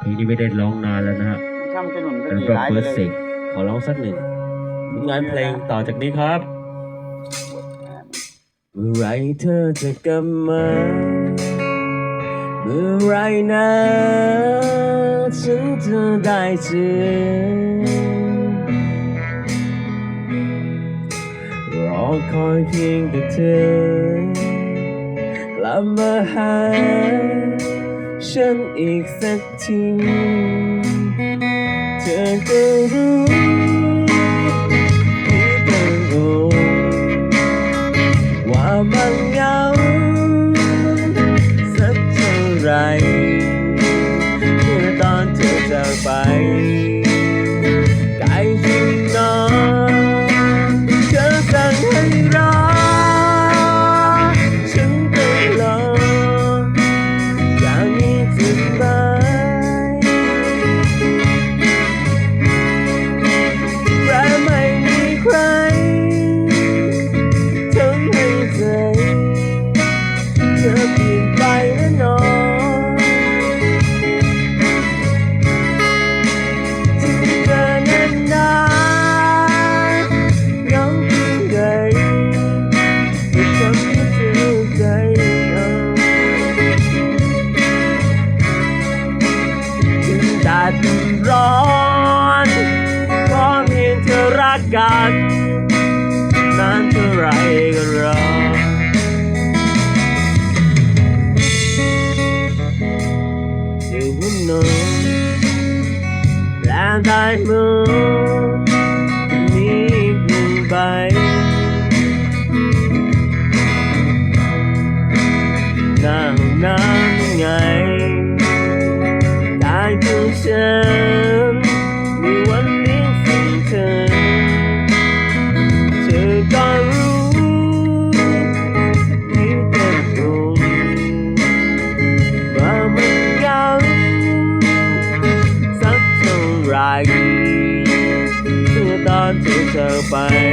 เพลงนี้ไม่ได้ร้องนานแล้วนะฮะทำจนนุ่มก็เป็นดีแายเบอเลยเกขอร้องสักหนึ่งผลงานเพลงต่อจากนี้ครับ เมื่อไหรเธอจะกลับมา เมื่อไหรนะฉันจะได้เจอรอคอยเพียงแต่เธอ ลับมาหาฉันอีกสักที เธอก็รู้ as mưa move beneath bay. Now find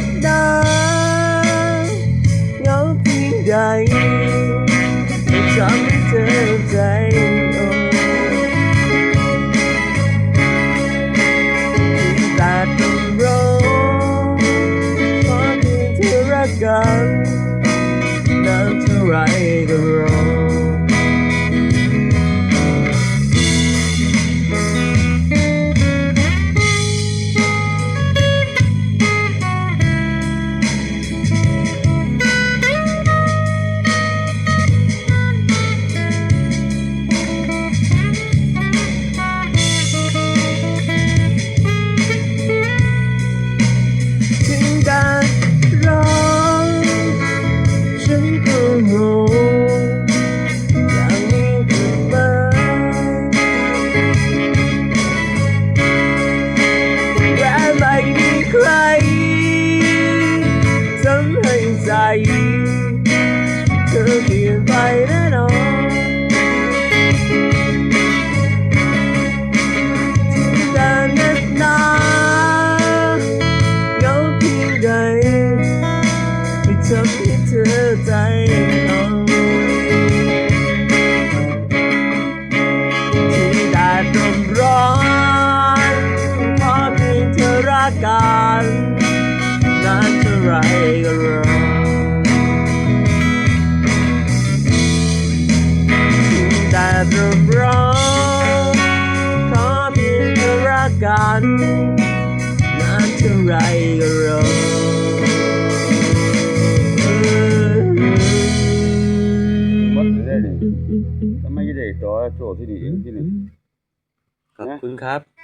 hết đã ngẫu tin đành để chẳng thể dành Gần, not to right the wrong. daí. ทำไมจะได้ต่อโจทย์ที่นี่งที่นี่ขอบคุณครับ